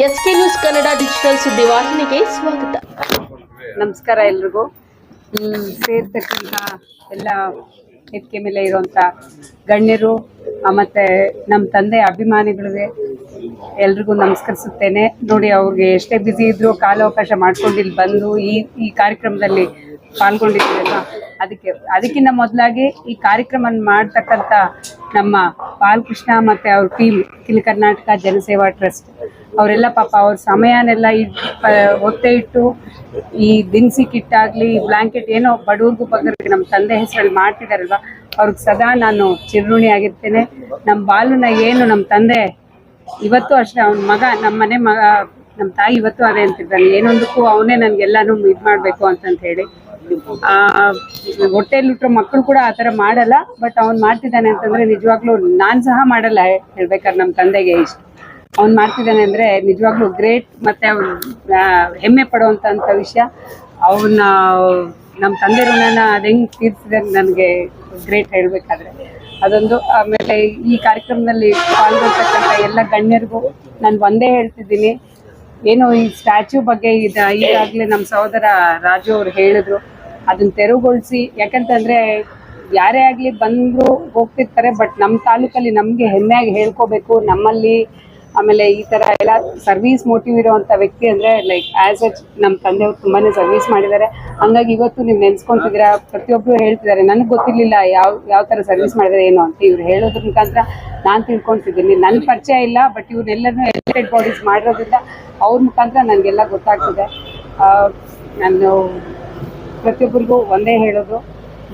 S K news Kannada digital ಸುದ್ದಿವಾಹಿನಿಗೆ ಸ್ವಾಗತ. ನಮಸ್ಕಾರ ಎಲ್ರಿಗೂ. ಸೇರ್ತಕ್ಕಂಥ ಎಲ್ಲ ವೇದಿಕೆ ಮೇಲೆ ಇರುವಂಥ ಗಣ್ಯರು ಮತ್ತೆ ನಮ್ಮ ತಂದೆ ಅಭಿಮಾನಿಗಳಿಗೆ ಎಲ್ರಿಗೂ ನಮಸ್ಕರಿಸುತ್ತೇನೆ. ನೋಡಿ ಅವ್ರಿಗೆ ಎಷ್ಟೇ ಬ್ಯುಸಿ ಇದ್ರು ಕಾಲಾವಕಾಶ ಮಾಡ್ಕೊಂಡು ಇಲ್ಲಿ ಬಂದು ಈ ಈ ಕಾರ್ಯಕ್ರಮದಲ್ಲಿ ಪಾಲ್ಗೊಂಡಿದ್ದೀರಲ್ಲ ಅದಕ್ಕೆ ಅದಕ್ಕಿಂತ ಮೊದಲಾಗಿ ಈ ಕಾರ್ಯಕ್ರಮ ಮಾಡ್ತಕ್ಕಂಥ ನಮ್ಮ ಬಾಲಕೃಷ್ಣ ಮತ್ತು ಅವ್ರ ಟೀಮ್ ಕಿಲ್ ಕರ್ನಾಟಕ ಜನಸೇವಾ ಟ್ರಸ್ಟ್ ಅವರೆಲ್ಲ ಪಾಪ ಅವ್ರ ಸಮಯನೆಲ್ಲ ಒತ್ತೆ ಇಟ್ಟು ಈ ದಿನಸಿ ಕಿಟ್ ಆಗಲಿ ಬ್ಲಾಂಕೆಟ್ ಏನೋ ಬಡವ್ರಿಗೂ ಬಗ್ಗರಿಗೆ ನಮ್ಮ ತಂದೆ ಹೆಸರಲ್ಲಿ ಮಾಡ್ತಿದಾರಲ್ವ, ಅವ್ರಿಗೆ ಸದಾ ನಾನು ಚಿರುಣಿ ಆಗಿರ್ತೇನೆ. ನಮ್ಮ ಬಾಲುನ ಏನು ನಮ್ಮ ತಂದೆ ಇವತ್ತು ಅಷ್ಟೇ, ಅವನ ಮಗ ನಮ್ಮ ಮನೆ ಮಗ ನಮ್ಮ ತಾಯಿ ಇವತ್ತು ಅದೇ ಅಂತಿದ್ದಾನೆ ಏನೊಂದಕ್ಕೂ ಅವನೇ ನನ್ಗೆಲ್ಲಾನು ಇದು ಮಾಡಬೇಕು ಅಂತಂತ ಹೇಳಿ. ಆ ಹೊಟ್ಟೆಲಿಟ್ರೋ ಮಕ್ಕಳು ಕೂಡ ಆ ಥರ ಮಾಡಲ್ಲ, ಬಟ್ ಅವ್ನು ಮಾಡ್ತಿದ್ದಾನೆ ಅಂತಂದ್ರೆ ನಿಜವಾಗ್ಲೂ ನಾನು ಸಹ ಮಾಡಲ್ಲ, ಹೇಳ್ಬೇಕಾದ್ರೆ ನಮ್ಮ ತಂದೆಗೆ ಇಷ್ಟ. ಅವ್ನು ಮಾಡ್ತಿದ್ದಾನೆ ಅಂದರೆ ನಿಜವಾಗ್ಲೂ ಗ್ರೇಟ್ ಮತ್ತು ಅವ್ನು ಹೆಮ್ಮೆ ಪಡುವಂಥ ವಿಷಯ. ಅವನ್ನ ನಮ್ಮ ತಂದೆ ಋಣನ ಅದು ಹೆಂಗೆ ತೀರ್ಸಿದೆ ನನಗೆ ಗ್ರೇಟ್ ಹೇಳಬೇಕಾದ್ರೆ. ಅದೊಂದು, ಆಮೇಲೆ ಈ ಕಾರ್ಯಕ್ರಮದಲ್ಲಿ ಪಾಲ್ಗೊಳ್ತಕ್ಕಂಥ ಎಲ್ಲ ಗಣ್ಯರಿಗೂ ನಾನು ಒಂದೇ ಹೇಳ್ತಿದ್ದೀನಿ. ಏನು ಈ ಸ್ಟ್ಯಾಚ್ಯೂ ಬಗ್ಗೆ ಇದ, ಈಗಾಗಲೇ ನಮ್ಮ ಸಹೋದರ ರಾಜು ಅವರು ಹೇಳಿದ್ರು. ಅದನ್ನು ತೆರವುಗೊಳಿಸಿ, ಯಾಕಂತಂದ್ರೆ ಯಾರೇ ಆಗಲಿ ಬಂದ್ರು ಹೋಗ್ತಿರ್ತಾರೆ, ಬಟ್ ನಮ್ಮ ತಾಲೂಕಲ್ಲಿ ನಮಗೆ ಹೆಮ್ಮೆಯಾಗಿ ಹೇಳ್ಕೋಬೇಕು. ನಮ್ಮಲ್ಲಿ ಆಮೇಲೆ ಈ ತರ ಎಲ್ಲ ಸರ್ವಿಸ್ ಮೋಟಿವ್ ಇರುವಂತ ವ್ಯಕ್ತಿ ಅಂದ್ರೆ ಲೈಕ್ ಆಸ್ ಅಚ್ ನಮ್ಮ ತಂದೆಯವ್ರು ತುಂಬಾನೇ ಸರ್ವಿಸ್ ಮಾಡಿದ್ದಾರೆ. ಹಂಗಾಗಿ ಇವತ್ತು ನೀವು ನೆನ್ಸ್ಕೊಂತಿದ್ದೀರಾ? ಪ್ರತಿಯೊಬ್ರು ಹೇಳ್ತಿದ್ದಾರೆ, ನನಗೆ ಗೊತ್ತಿರ್ಲಿಲ್ಲ ಯಾವ ಯಾವ ತರ ಸರ್ವಿಸ್ ಮಾಡಿದ್ರೆ ಏನು? ಅಂತ ಇವ್ರು ಹೇಳೋದ್ರ ಮುಖಾಂತರ ನಾನು ತಿಳ್ಕೊಂತಿದ್ದೀನಿ. ನನ್ನ ಪರಿಚಯ ಇಲ್ಲ ಬಟ್ ಇವ್ರನ್ನೆಲ್ಲರೂ ಎಲೆಕ್ಟೆಡ್ ಬಾಡೀಸ್ ಮಾಡಿರೋದ್ರಿಂದ ಅವ್ರ ಮುಖಾಂತರ ನನಗೆಲ್ಲ ಗೊತ್ತಾಗ್ತಿದೆ. ನಾನು ಪ್ರತಿಯೊಬ್ಬರಿಗೂ ಒಂದೇ ಹೇಳೋದು,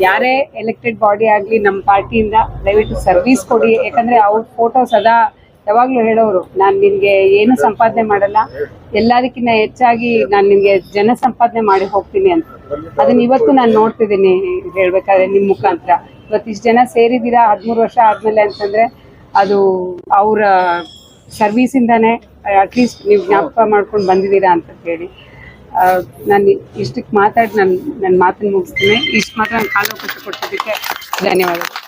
ಯಾರೇ ಎಲೆಕ್ಟೆಡ್ ಬಾಡಿ ಆಗಲಿ ನಮ್ಮ ಪಾರ್ಟಿಯಿಂದ ದಯವಿಟ್ಟು ಸರ್ವಿಸ್ ಕೊಡಿ. ಯಾಕಂದರೆ ಅವ್ರ ಫೋಟೋ ಸದಾ ಯಾವಾಗಲೂ ಹೇಳೋರು, ನಾನು ನಿನ್ಗೆ ಏನು ಸಂಪಾದನೆ ಮಾಡಲ್ಲ, ಎಲ್ಲದಕ್ಕಿಂತ ಹೆಚ್ಚಾಗಿ ನಾನು ನಿಮಗೆ ಜನ ಸಂಪಾದನೆ ಮಾಡಿ ಹೋಗ್ತೀನಿ ಅಂತ. ಅದನ್ನ ಇವತ್ತು ನಾನು ನೋಡ್ತಿದ್ದೀನಿ ಹೇಳ್ಬೇಕಾದ್ರೆ ನಿಮ್ಮ ಮುಖಾಂತರ. ಇವತ್ತು ಇಷ್ಟು ಜನ ಸೇರಿದಿರಾ ಹದಿಮೂರು ವರ್ಷ ಆದ್ಮೇಲೆ ಅಂತಂದ್ರೆ ಅದು ಅವರ ಇಂದಾನೆ ಅಟ್ಲೀಸ್ಟ್ ನೀವು ಜ್ಞಾಪಕ ಮಾಡ್ಕೊಂಡು ಬಂದಿದ್ದೀರಾ ಅಂತ ಹೇಳಿ ನಾನು ಇಷ್ಟಕ್ಕೆ ಮಾತಾಡಿ ನಾನು ನನ್ನ ಮಾತನ್ನು ಮುಗಿಸ್ತೀನಿ. ಇಷ್ಟು ಮಾತ್ರ ನಾನು ಕಾಲಾವಕಾಶ ಕೊಟ್ಟಿದ್ದಕ್ಕೆ ಧನ್ಯವಾದಗಳು.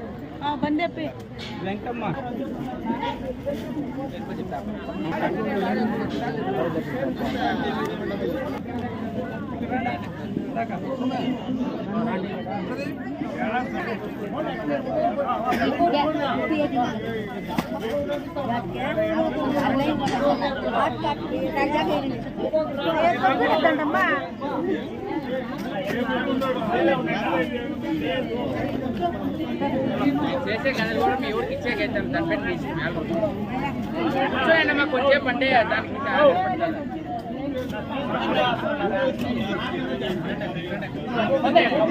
ಫಿಲಮ್ ಇದಿತ್ತು ಅದೊಂದು ನಾನು ಭೂತ- ಏ ಎಲ್ చేసే గది కూడా మీ ఊరికి ఇచ్చేకైతాం దాని పెట్టి తీసి మేలు కూర్చోండి అమ్మా కొంచెం అంటే దానికి ఇంకా ఆధారపడతారు. అదే, అదే,